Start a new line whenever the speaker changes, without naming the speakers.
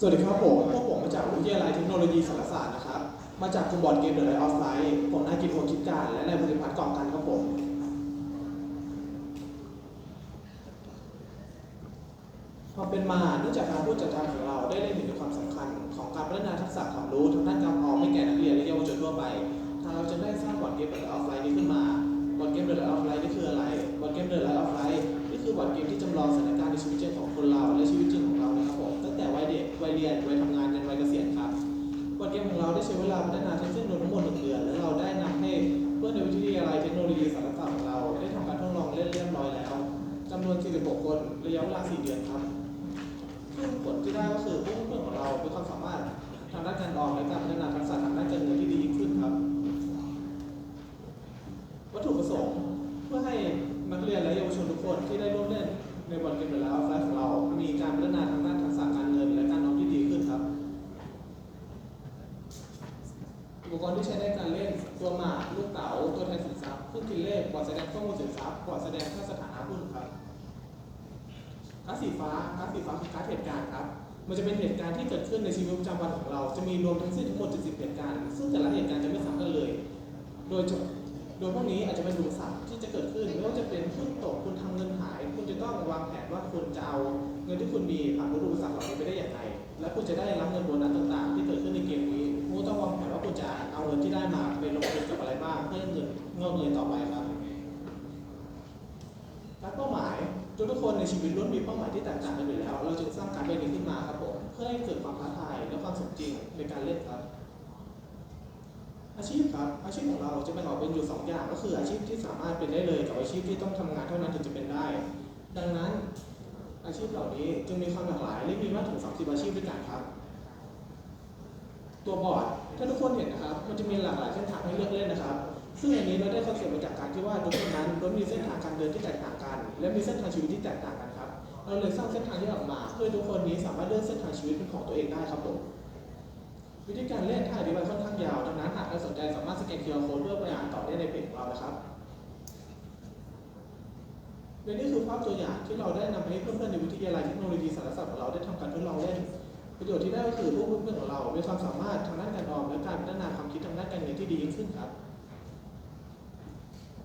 สวัสดีครับผมพวกผมมาจากวิทยาลัยเทคโนโลยีสารศาสตร์นะครับ มาจากกลุ่มบอร์ดเกมเดอะไลท์ออฟไลท์ผมนายกิตโอคิดการ และนายภูริพัฒน์กองกันครับผม ความเป็นมาเนื่องจากการพูดจัดการของเราได้เล็งเห็นถึงความสำคัญ ของการพัฒนาทักษะความรู้ทางด้านการออมให้แก่นักเรียนและเยาวชนทั่วไป ทางเราจะได้สร้างบอร์ดเกมเดอะไลท์ออฟไลท์นี้ขึ้นมา บอร์ดเกมเดอะไลท์ออฟไลท์นี่คืออะไร บอร์ดเกมเดอะไลท์ออฟไลท์นี่คือบอร์ดเกมที่จำลองสถานการณ์ในชีวิตจริงของคนเรา เรียนวัยทำงานยันวัยเกษียณครับบทเกมของเราได้ใช้เวลาพัฒนาทั้งสิ้นรวมทั้งหมดหนึ่งเดือนและเราได้นำให้เพื่อนในวิทยาลัยเทคโนโลยีสารศาสตร์ของเราได้ทำการทดลองเล่นเรียบร้อยแล้วจำนวน 46 คนระยะเวลา 4 เดือนครับซึ่งผลที่ได้ก็คือพวกเพื่อนของเรามีความสามารถทางด้านการออมและการพัฒนาทักษะทางด้านการเงินที่ดียิ่งขึ้นครับ วัตถุประสงค์เพื่อให้นักเรียนและเยาวชนทุกคนที่ได้ร่วมเล่น ปกรณ์ที่ใช้ในการเล่น ตัวหมากลูกเต๋า ตัวแทนสินทรัพย์เครื่องคิดเลขบอร์ดแสดงข้อมูลสินทรัพย์บอร์ดแสดงค่าสถานะหุ้นครับการ์ดสีฟ้าการ์ดสีฟ้าคือการ์ดเหตุการณ์ครับ มันจะเป็นเหตุการณ์ที่เกิดขึ้นในชีวิตประจำวันของเรา จะมีรวมทั้งสิ้นทั้งหมด 70 เหตุการณ์ ซึ่งแต่ละเหตุการณ์จะไม่ซ้ำกันเลย โดยจะโดยพวกนี้อาจจะเป็นอุปสรรคที่จะเกิดขึ้นไม่ว่าจะเป็นหุ้นตก คุณทำเงินหาย คุณจะต้องวางแผนว่าคุณจะเอาเงินที่คุณมีผ่านอุปสรรคเหล่านี้ไปได้อย่างไร และคุณจะได้รับเงินโบนัสต่างๆ ที่เกิดขึ้นในเกม ทุกๆคนในชีวิตล้วนมีเป้าหมายที่แตกต่างกันอยู่แล้ว เราจึงสร้างการเป็นนี้ขึ้นมาครับผมเพื่อให้เกิดความท้าทายและความสมจริงในการเล่นครับ อาชีพครับอาชีพของเราจะแบ่งออกเป็นอยู่ 2 อย่าง ก็คืออาชีพที่สามารถเป็นได้เลยกับอาชีพที่ต้องทำงานเท่านั้นถึงจะเป็นได้ ดังนั้นอาชีพเหล่านี้จึงมีความหลากหลายและมีมากถึง 30 อาชีพด้วยกันครับ ตัวบอร์ดถ้าทุกคนเห็นนะครับ มันจะมีหลากหลายเส้นทางให้เลือกเล่นนะครับ ซึ่งอันนี้เราได้คอนเซ็ปต์มาจากการที่ว่าทุกคน เส้นทางการเดินที่แตกต่างกัน และมีเส้นทางชีวิตที่แตกต่างกันครับ เราเลยสร้างเส้นทางที่ออกมาเพื่อทุกคนนี้สามารถเลือกเส้นทางชีวิตเป็นของตัวเองได้ครับผมวิธีการเล่นถ้าอธิบายค่อนข้างยาวดังนั้นหากใครสนใจสามารถสแกน QR Code เพื่อไปอ่านต่อได้ในเพจของเรานะครับและนี่คือภาพตัวอย่างที่เราได้นำให้เพื่อนๆในวิทยาลัยเทคโนโลยีสารศาสตร์ของเราได้ทำการทดลองเล่นประโยชน์ที่ได้ก็คือพวกเพื่อนๆของเรามีความสามารถทางด้านการออมและการพัฒนาความคิดทางด้านการเงินที่ดียิ่งขึ้นครับ